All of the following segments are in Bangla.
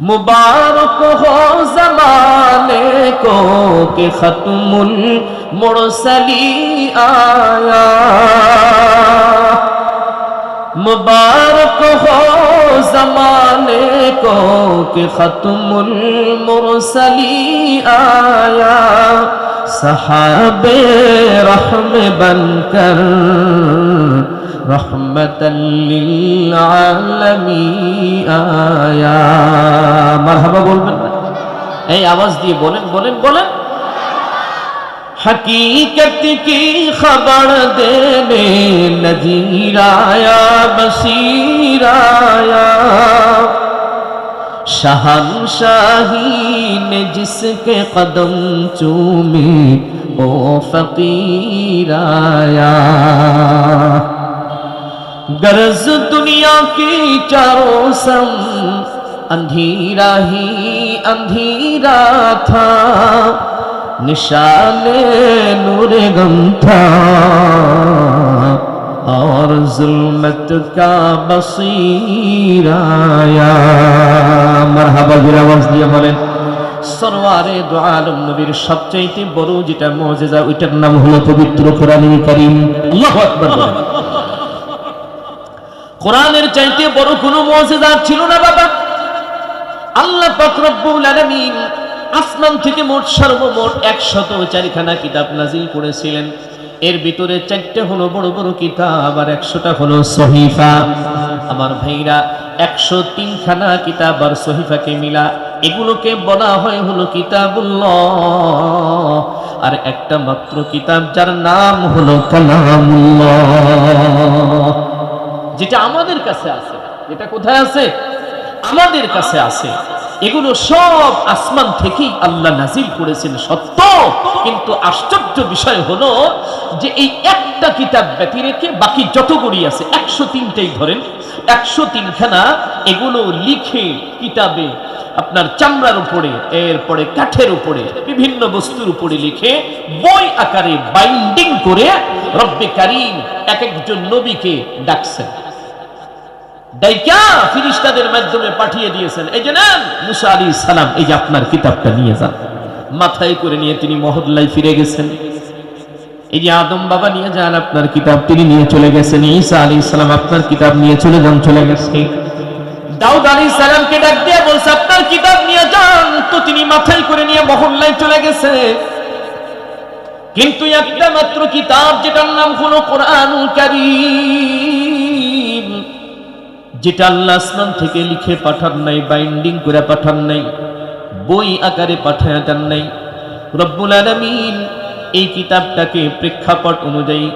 مبارک ہو زمانے کو کہ ختم المرسلی آیا۔ مبارک ہو زمانے کو کہ ختم المرسلی آیا۔ صحاب رحم بن کر বলবেন এই আওয়াজ দিয়ে বলেন বলেন বলেন। হকীকতি কি খবর দেবে নজিরায়া বসিরায়া শাহন শাহীন জিসকে কদম চুমে ও ফকীরায়া। गरज दुनिया की चारों सम अंधेरा ही अंधेरा था निशान नूर गम था और जुल्मत का बसीर आया मरहबा বির আওয়াজ দিয়ে বলেন সরওয়ারে দো আলম নবীর সবচাইতে বড় যেটা মজেজা ওইটার নাম হলো পবিত্র কোরআনুল কারীম আল্লাহু আকবার বলেন। কোরআনের চাইতে বড় কোনো মজেজা ছিল না, বাবা। আল্লাহ পাক রব্বুল আলামিন আসমান থেকে মোট সর্বমোট একশত চারিখানা কিতাব নাজিল করেছিলেন। এর ভিতরে চারটে হলো বড় বড় কিতাব আর একশোটা হলো সহিফা। আমার ভাইরা, একশো তিনখানা কিতাব আর সহিফাকে মিলা এগুলোকে বলা হয় হলো কিতাবুল্লাহ। আর একটা মাত্র কিতাব যার নাম হলো কালামুল্লাহ। যেটা আমাদের কাছে আছে যেটা কোথায় আছে? আমাদের কাছে আছে। এগুলো সব আসমান থেকেই আল্লাহ নাজিল করেছেন সত্য। কিন্তু আশ্চর্য বিষয় হলো যে এই একটা কিতাব ব্যতি রেখে বাকি যতগুলি আছে, একশো তিনটেই ধরেন, একশো তিনখানা এগুলো লিখে কিতাবে আপনার চামড়ার উপরে, এরপরে কাঠের উপরে, বিভিন্ন বস্তুর উপরে লিখে বই আকারে বাইন্ডিং করে রব্বে কারিম এক একজন নবীকে ডাকছেন। ডাইকা ফিরিস্তাদের মাধ্যমে পাঠিয়ে দিয়েছেন। এই যে নেন, মুসা আলী সালাম, এই যে আপনার কিতাবটা নিয়ে যান। মাথায় করে নিয়ে তিনি মহল্লায় ফিরে গেছেন। এই যে আদম বাবা নিয়ে যান আপনার কিতাব, তিনি নিয়ে চলে গেছেন। ঈসা আলী সালাম আপনার কিতাব নিয়ে চলে যান, চলে গেছে। দাউদ আলী সালামকে ডাক দিয়ে বলছে, আপনার কিতাব নিয়ে যান। তো তিনি মাথায় করে নিয়ে মহল্লায় চলে গেছে। কিন্তু একটা মাত্র কিতাব, যেটার নাম হলো কোরআনুল কারীম। যেটা আল্লাহ আসমান থেকে লিখে পাঠান নাই বাইন্ডিং করে পাঠান নাই, বই আকারে পাঠায় দেন নাই। রব্বুল আলামিন এই কিতাবটাকে প্রেক্ষাপট অনুযায়ী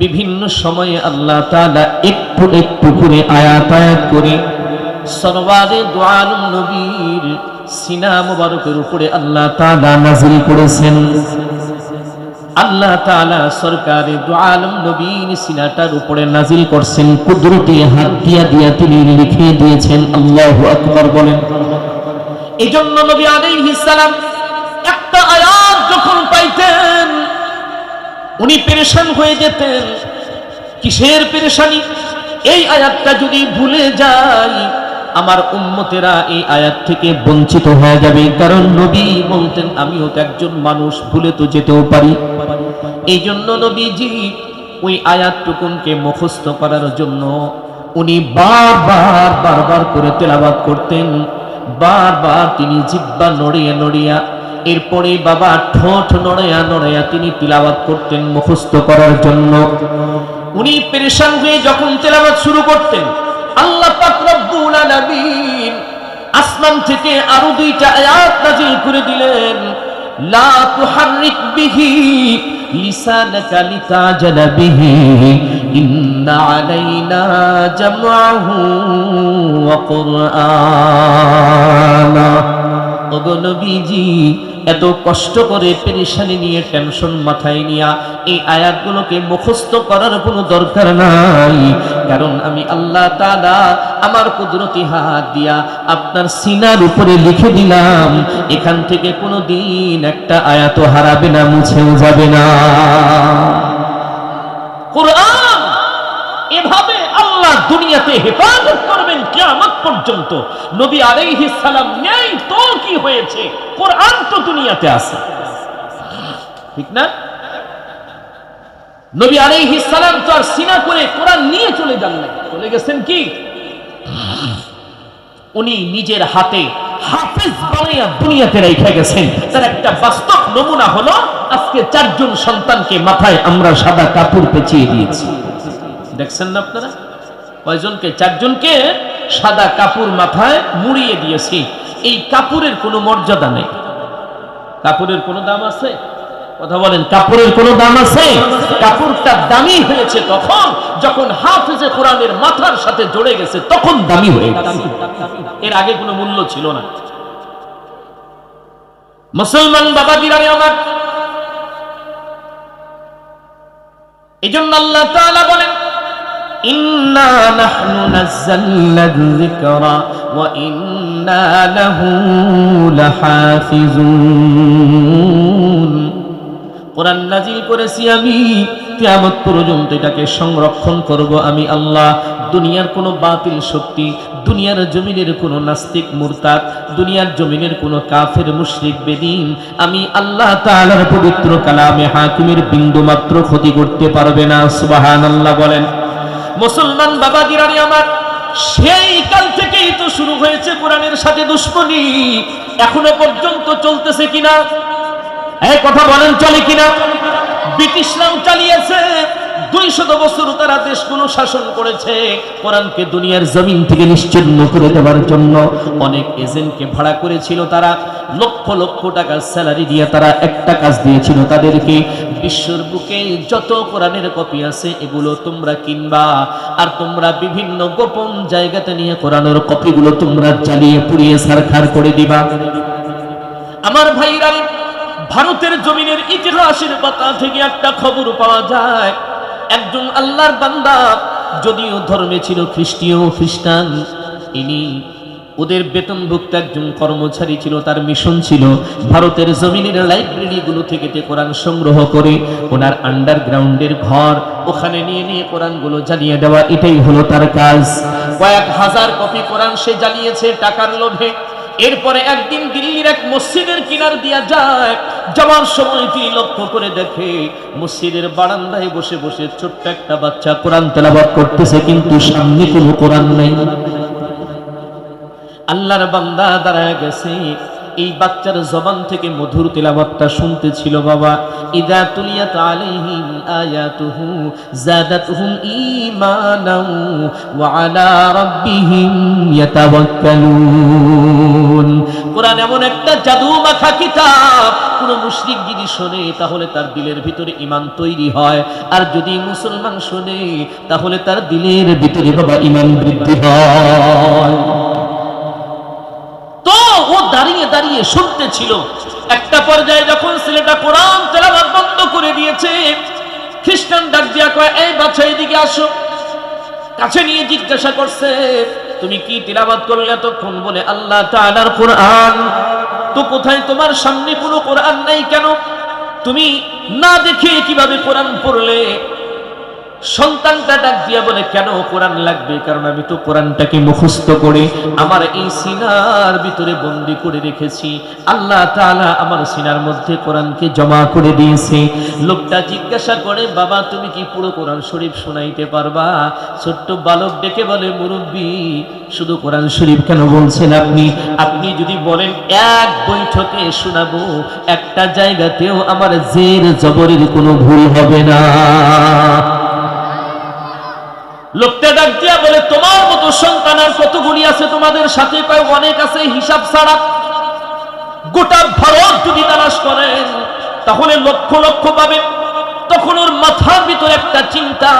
বিভিন্ন সময়ে আল্লাহ তাআলা একটু একটু করে আয়াত আয়াত করে সরওয়ারে দোয়ালুম নবীর সিনা মুবারকের উপরে আল্লাহ তাআলা নাজিল করেছেন। আল্লাহ তাআলা সরকারে দোয়ালম নবীন সিনাটার উপরে নাজিল করছেন, কুদরতি হাত দিয়া দিয়া তিনি লিখে দিয়েছেন, আল্লাহু আকবার বলেন। এই জন্য নবী আলাইহিস সালাম একটা আয়াত যখন পাইতেন, উনি পেরেশান হয়ে যেতেন। কিসের পেরেশানি? এই আয়াতটা যদি ভুলে যায় আমার উম্মতেরা এই আয়াত থেকে বঞ্চিত হয়ে যাবে। কারণ নবী বলতেন, আমিও তো একজন মানুষ, ভুলে তো যেতেও পারি। এই জন্য নবীজি ওই আয়াতটুকুনকে মুখস্থ করার জন্য উনি বারবার বারবার করে তেলাবাদ করতেন। বারবার তিনি জিব্বা নড়িয়া নড়িয়া, এরপরে বাবা ঠোঁট নড়াইয়া নড়াইয়া তিনি তিলাবাত করতেন মুখস্থ করার জন্য। উনি পেরেশান হয়ে যখন তেলাবাত শুরু করতেন আল্লাহ পাক রব্বুল আলামিন আসমান থেকে আরও দুইটা আয়াত নাজিল করে দিলেন। লা তুহাররিক বিহি লিসানাকা লিতাজালা বিহি, ইন্না আলাইনা ওগো এত কষ্ট করে পেরেশানি নিয়ে টেনশন মাথায় নিয়া এই আয়াতগুলোকে মুখস্থ করার কোনো দরকার নাই। কারণ আমি আল্লাহ তাআলা আমার কুদরতি হাত দিয়া আপনার সিনার উপরে লিখে দিলাম, এখান থেকে কোনো দিন একটা আয়াত হারাবে না, মুছেও যাবে না কোরআন এভাবে আল্লাহ দুনিয়াতে হেফাজত করবেন কিয়ামত পর্যন্ত। নবী আলাইহিস সালাম নেই তো কি হয়েছে? কোরআন তো দুনিয়াতে আছে। ঠিক না? নবী আলাইহিস সালাম তো আর সিনা করে কোরআন নিয়ে চলে যান না চলে গেছেন কি? উনি নিজের হাতে হাফেজ বানাইয়া দুনিয়াতে রেখে গেছেন। তার একটা বাস্তব নমুনা হলো, আজকে চারজন সন্তানকে মাথায় আমরা সাদা কাপড় পেঁচিয়ে দিয়েছি। দেখছেন না আপনারা? কয়জনকে? চারজনকে সাদা কাপড় মাথায় মুড়িয়ে দিয়েছি। এই কাপড়ের কোনো মর্যাদা নেই। কাপড়ের কোনো দাম আছে? কথা বলেন, কাপড়ের কোনো দাম আছে? কাপড়টা দামি হয়েছে তখন, যখন হাফেজে কোরআনের মাথার সাথে জড়ে গেছে, তখন দামি হয়ে গেছে। এর আগে কোনো মূল্য ছিল না। মুসলমান বাবা দিরানি আমার। এই জন্য আল্লাহ তাআলা বলেন নাযালনা যিকরা ওয়া ইন্না লাহু লাহাফিজুন। কোরআন নাজিল করেছি আমি, কিয়ামত পর্যন্ত এটাকে সংরক্ষণ করব আমি আল্লাহ। দুনিয়ার কোনো বাতিল শক্তি, দুনিয়ার জমিনের কোনো নাস্তিক মুরতাদ, দুনিয়ার জমিনের কোনো কাফের মুশরিক বেদিন, আমি আল্লাহ তাআলার পবিত্র কালামে হাকিমের বিন্দু মাত্র ক্ষতি করতে পারবে না, সুবহানাল্লাহ বলেন। মুসলমান বাবা দিরানি আমার, সেই কাল থেকেই তো শুরু হয়েছে কোরআনের সাথে দুশ্মনী। এখনও পর্যন্ত চলতেছে কিনা? এই কথা বলেন, চলে কিনা? ব্রিটিশরাও চালিয়েছে। দুইশত বছর তারা দেশগুলো শাসন করেছে, কোরআনকে দুনিয়ার জমিন থেকে নিশ্চিন্ন করে দেওয়ার জন্য অনেক এজেন্টকে ভাড়া করেছিল তারা, লক্ষ লক্ষ টাকার স্যালারি দিয়ে তারা একটা কাজ দিয়েছিল তাদেরকে, বিশ্বর বুকে যত কোরআনের কপি আছে এগুলো তোমরা কিনবা, আর তোমরা বিভিন্ন গোপন জায়গাতে নিয়ে কোরআনের কপিগুলো তোমরা জ্বালিয়ে পুড়িয়ে সারখার করে দিবা। আমার ভাইরা, ভারতের জমিনের ইতিহাসের পাতা থেকে একটা খবর পাওয়া যায় একজন আল্লাহর বান্দা যদিও ধর্মে ছিল খ্রিস্টীয় খ্রিস্টান, ইনি ওদের বেতনভুক্ত একজন কর্মচারী ছিল, তার মিশন ছিল। ভারতের জমিনের লাইব্রেরিগুলো থেকে তে কোরআন সংগ্রহ করে, ওনার আন্ডারগ্রাউন্ডের ঘর ওখানে নিয়ে নিয়ে কোরআনগুলো জ্বালিয়ে দেওয়া, এটাই হলো তার কাজ। কয়েক হাজার কপি কোরআন সে জ্বালিয়েছে টাকার লোভে। এরপরে একদিন দিল্লির এক মসজিদের কিনার দিয়া যায়। যাওয়ার সময় তিনি লক্ষ্য করে দেখে মসজিদের বারান্দায় বসে বসে ছোট্ট একটা বাচ্চা কোরআন তেলাবাদ করতেছে, কিন্তু সামনে কোনো কোরআন নেই। আল্লাহর বান্দা দাঁড়ায় গেছে। এই বাচ্চার জবান থেকে মধুর তেলাবাতটা শুনতেছিল বাবা। ইদা তুলিয়াত আলাইহিম আয়াতুহু জাদাতুহুম ঈমানাও ওয়া আলা রাব্বিহিম ইয়াতাওয়াক্কালুন। কোরআন এমন একটা জাদু মাখা কিতাব, কোন মুশরিক যদি শোনে, তাহলে তার দিলের ভিতরে ঈমান তৈরি হয়। আর যদি মুসলমান শোনে, তাহলে তার দিলের ভিতরে বাবা ঈমান বৃদ্ধি হয়। তো ও দাঁড়িয়ে দাঁড়িয়ে শুনতেছিল, একটা পর্যায়ে যখন ছেলেটা কোরআন তেলাওয়াত বন্ধ করে দিয়েছে, খ্রিস্টান ডাক দিয়া কয়, এই বাচ্চা এদিকে আসো। কাছে নিয়ে জিজ্ঞাসা করছে তুমি কি তিলাবাদ করলে এতক্ষণ বলে আল্লাহ তাআলার কোরআন? তো কোথায় তোমার সামনে কোনো কোরআন নাই কেন? তুমি না দেখে কীভাবে কোরআন পড়লে? সন্তানটা ডাক দিয়া বলে, কেন কোরআন লাগবে? কারণ আমি তো কোরআনটাকে মুখস্থ করে আমার এই সিনার ভিতরে বন্দি করে রেখেছি। আল্লাহ তাআলা আমার সিনার মধ্যে কোরআনকে জমা করে দিয়েছে। লোকটা জিজ্ঞাসা করে, বাবা, তুমি কি পুরো কোরআন শরীফ শোনাইতে পারবা? ছোট্ট বালক ডেকে বলে, মুরব্বী, শুধু কোরআন শরীফ কেন বলছেন আপনি? আপনি যদি বলেন, এক বৈঠকে শোনাবো, একটা জায়গাতেও আমার জের জবরের কোনো ভুল হবে না। লোকটা ডাক দিয়া বলে, তোমার মতো সন্তান আর কতগুলি আছে তোমাদের সাথে? কয়, অনেক আছে, হিসাব ছাড়া গোটা ভারত যদি তালাশ করেন তাহলে লক্ষ লক্ষ পাবেন তখন ওর মাথার ভিতরে একটা চিন্তা,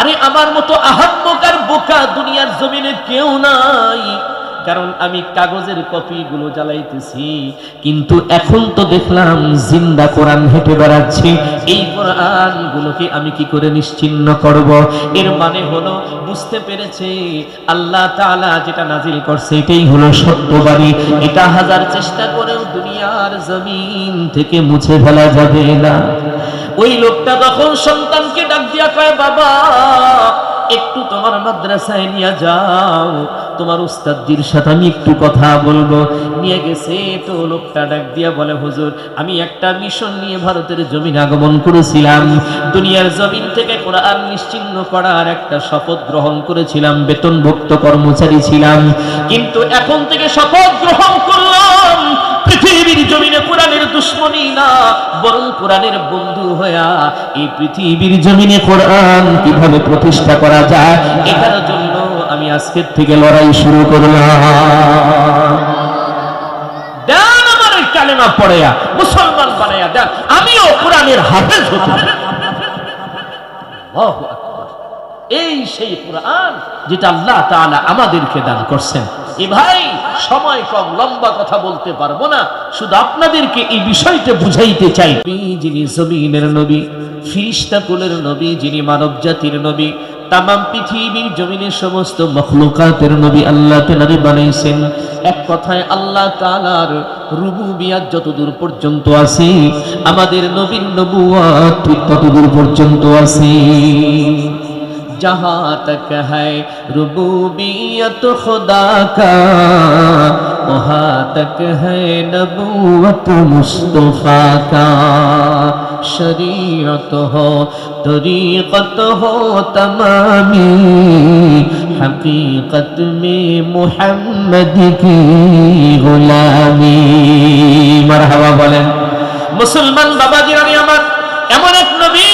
আরে, আমার মতো আহাম্মকার বোকা দুনিয়ার জমিনে কেউ নাই। কারণ আমি কাগজের কপিগুলো জ্বালাইতেছি। কিন্তু এখন তো দেখলাম জিন্দা কোরআন হেঁটে বেড়াচ্ছে। এই কোরআনগুলোকে আমি কি করে নিশ্চিন্ন করব? এর মানে হলো, বুঝতে পেরেছে? আল্লাহ তাআলা যেটা নাজিল করছে, এটাই হলো সত্যবাণী। এটা হাজার চেষ্টা করেও দুনিয়ার জমিন থেকে মুছে ফেলা যাবে না। ওই লোকটা তখন সন্তানকে ডাক দিয়া কয়, বাবা একটু তোমার মাদ্রাসায় নিয়ে যাও। তোমার উস্তাদজির সাথে আমি একটু কথা বলব। নিয়ে গেছে তো লোকটা ডাক দিয়া বলে, হুজুর, আমি একটা মিশন নিয়ে ভারতের জমিন আগমন করেছিলাম। দুনিয়ার জমিন থেকে কোরআন নিশ্চিহ্ন করার একটা শপথ গ্রহণ করেছিলাম, বেতনভুক্ত কর্মচারী ছিলাম। কিন্তু এখন থেকে শপথ গ্রহণ করলাম। পৃথিবীর জমিনে কোরআনের দুশ্মনী না, বরং কোরআনের বন্ধু হইয়া এই পৃথিবীর জমিনে কোরআন কীভাবে প্রতিষ্ঠা করা যায়, এটার জন্য আমি আজকের থেকে লড়াই শুরু করলাম। কালেমা মুসলমান বানাইয়া দেন, আমিও কোরআনের। এই সেই কোরআন যেটা আল্লাহ আমাদেরকে দান করছেন। এ ভাই, সময় কম, লম্বা কথা বলতে পারব না। শুধু আপনাদেরকে এই বিষয়টা বুঝাইতে চাই। যিনি জমিনের নবী, ফিরিস্তা কুলের নবী, যিনি মানব জাতির নবী তাম পৃথিবীর জমিনের সমস্ত মখলুকাতের নবী আল্লাহ তেনারে বানাইছেন। এক কথায় আল্লাহ তাআলার রুবুবিয়াত যতদূর পর্যন্ত আছে, আমাদের নবীন নবুয়াত ঠিক ততদূর পর্যন্ত আছে। جہاں تک ہے ربوبیت خدا کا وہاں تک ہے نبوت مصطفیٰ کا شریعت ہو طریقت ہو تمامی حقیقت میں محمد کی غلامی مرحبا بولیں মুসলমান বাবাজির আমি আমার এমন এক নবী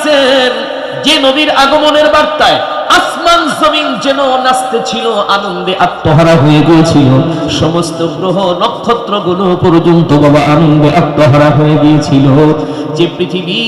আমাদেরকে যে নবীর আগমনের বার্তায় আসমান জমিন যেন নাচতে ছিল আনন্দে আত্মহারা হয়ে গিয়েছিল। সমস্ত গ্রহ নক্ষত্রগুলো পর্যন্ত বাবা আনন্দে আত্মহারা হয়ে গিয়েছিল। যে পৃথিবী